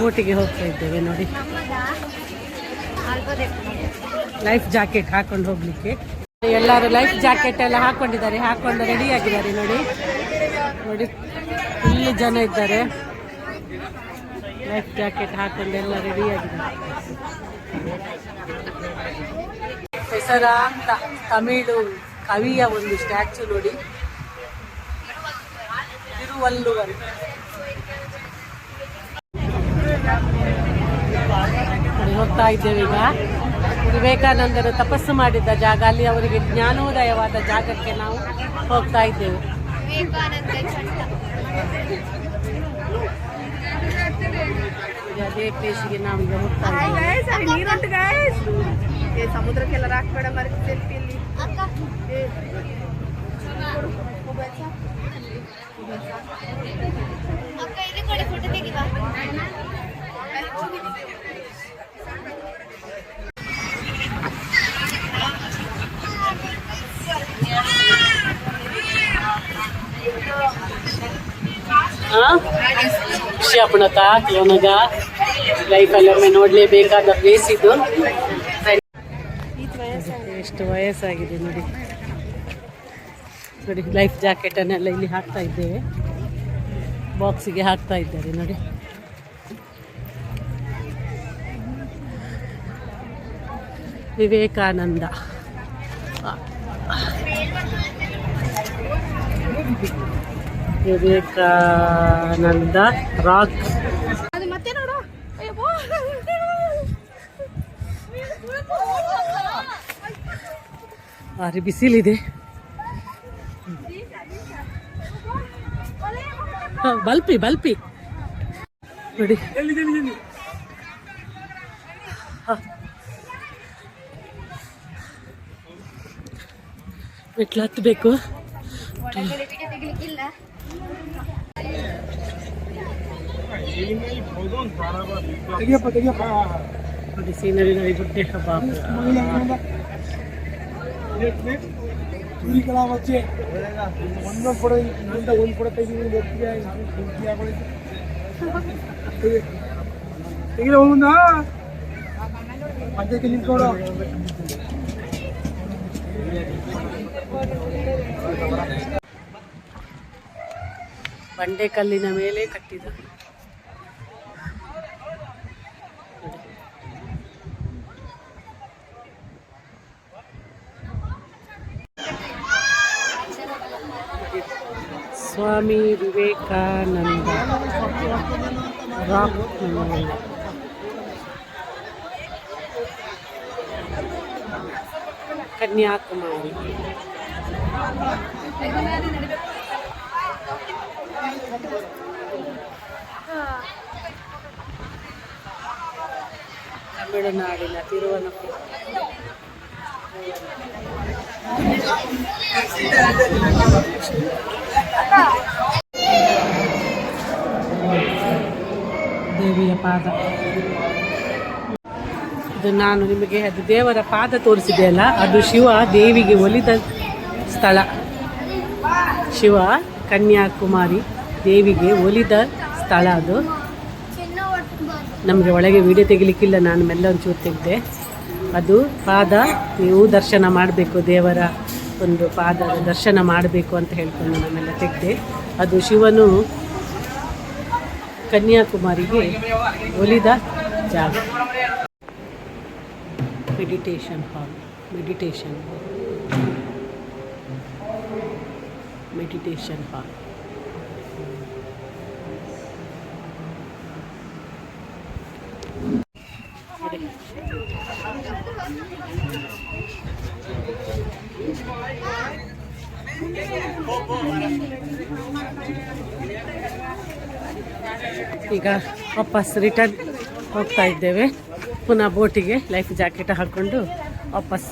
ಬೋಟಿಗೆ ಹೋಗ್ತಾ ಇದ್ದೇವೆ ನೋಡಿ. ಲೈಫ್ ಜಾಕೆಟ್ ಹಾಕೊಂಡು ಹೋಗ್ಲಿಕ್ಕೆ. ಎಲ್ಲರೂ ಲೈಫ್ ಜಾಕೆಟ್ ಎಲ್ಲ ಹಾಕೊಂಡಿದ್ದಾರೆ, ಹಾಕೊಂಡು ರೆಡಿ ಆಗಿದ್ದಾರೆ ನೋಡಿ. ನೋಡಿ, ಇಲ್ಲಿ ಜನ ಇದ್ದಾರೆ. ಲೈಫ್ ಜಾಕೆಟ್ ಹಾಕೊಂಡು ಎಲ್ಲ ರೆಡಿ ಆಗಿದ್ದಾರೆ. ಹೆಸರಾಂತ ತಮಿಳು ಕವಿಯ ಒಂದು ಸ್ಟ್ಯಾಚು ನೋಡಿ. ತಿರುವಲ್ಲುವರು ನೋಡಿ, ಹೋಗ್ತಾ ಇದ್ದೇವೆ ಈಗ. ವಿವೇಕಾನಂದರು ತಪಸ್ಸು ಮಾಡಿದ್ದ ಜಾಗ ಅಲ್ಲಿ ಅವರಿಗೆ ಜ್ಞಾನೋದಯವಾದ ಜಾಗಕ್ಕೆ ನಾವು ಹೋಗ್ತಾ ಇದ್ದೇವೆ. ಅದೇ ಪ್ಲೇಸಿಗೆ ನಾವು ಈಗ ಹೋಗ್ತಾ ಇದ್ದೇವೆ ಸಮುದ್ರಕ್ಕೆಲ್ಲ ರಾಕ್ಬೇಡ ಮರಿ ಖುಷಿ ಆಗ್ಬಿಡತ್ತ ಲೈಫ್ ಅಲ್ಲಿ ಒಮ್ಮೆ ನೋಡಲೇಬೇಕಾದ ಪ್ಲೇಸ್ ಇದು. ಎಷ್ಟು ವಯಸ್ಸಾಗಿದೆ ನೋಡಿ. ನೋಡಿ ಲೈಫ್ ಜಾಕೆಟನ್ನೆಲ್ಲ ಇಲ್ಲಿ ಹಾಕ್ತಾ ಇದ್ದೇವೆ. ಬಾಕ್ಸಿಗೆ ಹಾಕ್ತಾ ಇದ್ದಾರೆ ನೋಡಿ. ವಿವೇಕಾನಂದ. ವಿವೇಕಾನಂದ ರಾಕ್. ಭಾರಿ ಬಿಸಿಲಿದೆ. Pulpy pulpy. ನೋಡಿ. ಮೆಟ್ಲು ಹತ್ತಬೇಕು. ಒಳಗಡೆ ವಿಡಿಯೋ ತೆಗಿಲಿಕ್ಕಿಲ್ಲ ನೋಡಿ ಸೀನರಿ ನೋಡಿ ಗುಡ್ಡೆ ಹಬ್ಬ ಒಂದೊಂದು ಫೋಟೋ ಇಂದ ಒಂದು ಫೋಟೋ ತೆಗಿದು ತೆಗಿದ ಒಂದ ಮಧ್ಯಕ್ಕೆ ನಿಂತ್ಕೊಡು ಬಂಡೆಕಲ್ಲಿನ ಮೇಲೆ ಕಟ್ಟಿದ. ಸ್ವಾಮಿ ವಿವೇಕಾನಂದ ರಾಕ್ ಕನ್ಯಾಕುಮಾರಿ. ತಮಿಳುನಾಡಿನ ತಿರುವನಂತಪುರ. ದೇವಿಯ ಪಾದ. ಇದು ನಾನು ನಿಮಗೆ ಅದು ದೇವರ ಪಾದ ತೋರಿಸಿದೆ ಅಲ್ಲ ಅದು ಶಿವ ದೇವಿಗೆ ಒಲಿದ ಸ್ಥಳ. ಶಿವ, ಕನ್ಯಾಕುಮಾರಿ. ದೇವಿಗೆ ಒಲಿದ ಸ್ಥಳ ಅದು. ನಮಗೆ ಒಳಗೆ ವಿಡಿಯೋ ತೆಗಿಲಿಕ್ಕಿಲ್ಲ, ನಾನು ಮೆಲ್ಲ ಒಂಚೂರು ತೆಗೆದೆ. ಅದು ಪಾದ, ನೀವು ದರ್ಶನ ಮಾಡಬೇಕು, ದೇವರ ಒಂದು ಪಾದ ದರ್ಶನ ಮಾಡಬೇಕು ಅಂತ ಹೇಳ್ಕೊಂಡು ನಾನೆಲ್ಲ ತೆಗೆದೆ. ಅದು ಶಿವನು ಕನ್ಯಾಕುಮಾರಿಗೆ ಒಲಿದ ಜಾಗ. Meditation hall meditation meditation hall ಈಗ ವಾಪಸ್ ರಿಟರ್ನ್ ಹೋಗ್ತಾ ಇದ್ದೇವೆ. ಪುನಃ ಬೋಟಿಗೆ ಲೈಫ್ ಜಾಕೆಟ್ ಹಾಕ್ಕೊಂಡು ವಾಪಸ್.